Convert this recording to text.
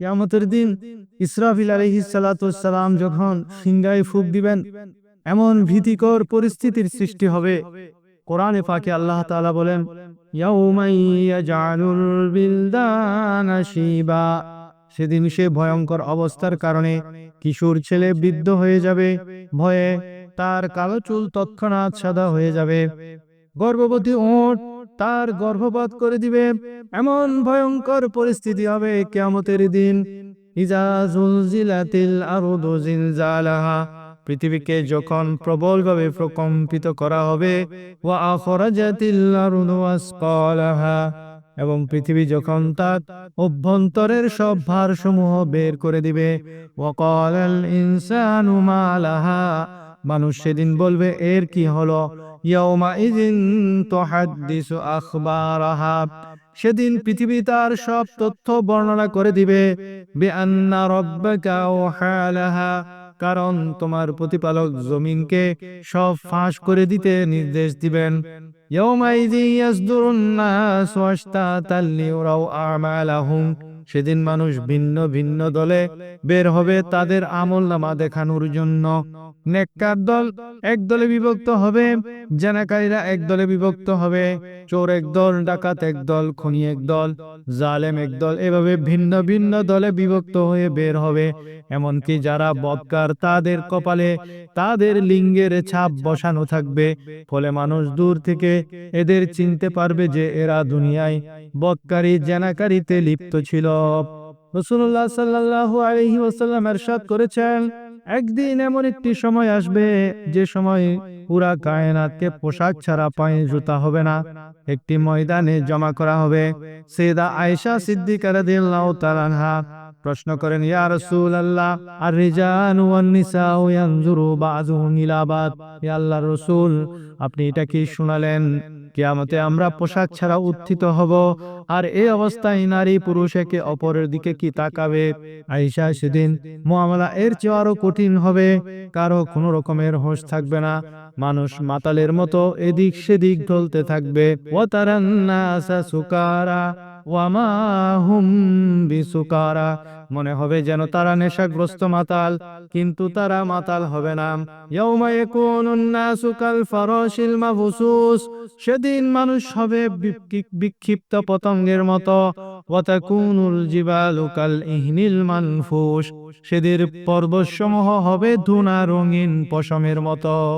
কিয়ামতের দিন ইসরাফিল আলহি সালাম যখন সিংগায় ফুক দিবেন, এমন ভীতিকর পরিস্থিতির সৃষ্টি হবে। কোরআনে পাকে আল্লাহ তাআলা বলেন সেদিন সে ভয়ঙ্কর অবস্থার কারণে কিশোর ছেলে বৃদ্ধ হয়ে যাবে। ভয়ে তার কালো চুল তৎক্ষণাৎ সাদা হয়ে যাবে। গর্ভবতী ওট তার গর্ভপাত করে দিবে। এমন ভয়ঙ্কর পরিস্থিতি হবে কেয়ামতের দিন। পৃথিবীকে যখন প্রবলভাবে প্রকম্পিত করা হবে এবং পৃথিবী যখন তার অভ্যন্তরের সব ভারসমূহ বের করে দিবে মানুষ সেদিন বলবে, এর কি হলো? সেদিন পৃথিবী তার সব তথ্য বর্ণনা করে দিবে। বিআন্না রাব্বাকা ওয়াহালাহা কারণ তোমার প্রতিপালক জমিনকে সব ফাঁস করে দিতে নির্দেশ দিবেন। ইয়াউমাইযি ইয়াসদুরুন নাস ওয়াশতাতাল লিউরাউ আমালাহুম সেদিন মানুষ ভিন্ন ভিন্ন দলে বের হবে তাদের আমল নামা দেখানোর জন্য। নেককার দল এক দলে বিভক্ত হবে, জানাকারীরা এক দলে বিভক্ত হবে, চোর এক দল, ডাকাত এক দল, খনি এক দল, জালেম এক দল এভাবে ভিন্ন ভিন্ন দলে বিভক্ত হয়ে বের হবে। এমনকি যারা বদকার তাদের কপালে তাদের লিঙ্গের ছাপ বসানো থাকবে। ফলে মানুষ দূর থেকে এদের চিনতে পারবে যে এরা দুনিয়ায় বদকারী জেনাকারীতে লিপ্ত ছিল। রসুল্লাহ সাল্লাহ আলহি ওসাল্লাম এরশাদ করেছেন, একদিন এমন একটি সময় আসবে, যে সময় পুরা কায়নাতকে পোশাক ছাড়া পায়ে জুতা হবে না। একটি ময়দানে জমা করা হবে। সেদা আয়েশা সিদ্দিকা রাদিয়াল্লাহু তাআলা প্রশ্ন করেন, ইয়া রাসূলুল্লাহ আর রিজান ওয়ান নিসাউ ইয়ানজুরু বাযুহুম ইলা ইয়া আল্লাহর রাসূল, আপনি এটা কি শোনালেন? কিয়ামতে আমরা পোশাক ছাড়া উত্থিত হব। আর এ অবস্থায় নারী পুরুষ একে অপরের দিকে কি তাকাবে? আইসা সেদিন মোয়ামলা এর চেয়ে আরও কঠিন হবে। কারও কোনো রকমের হোশ থাকবে না। মানুষ মাতালের মতো এদিক সেদিক ঢলতে থাকবে। ও তারা সুকারা। ওয়ামা হুম বিসুকারা। মনে হবে যেন তারা নেশাগ্রস্ত মাতাল, কিন্তু তারা মাতাল হবে না। সেদিন মানুষ হবে বিক্ষি- বিক্ষিপ্ত পতঙ্গের মতো। সেদিন পর্বতসমূহ হবে ধুনা রঙিন পশমের মতো।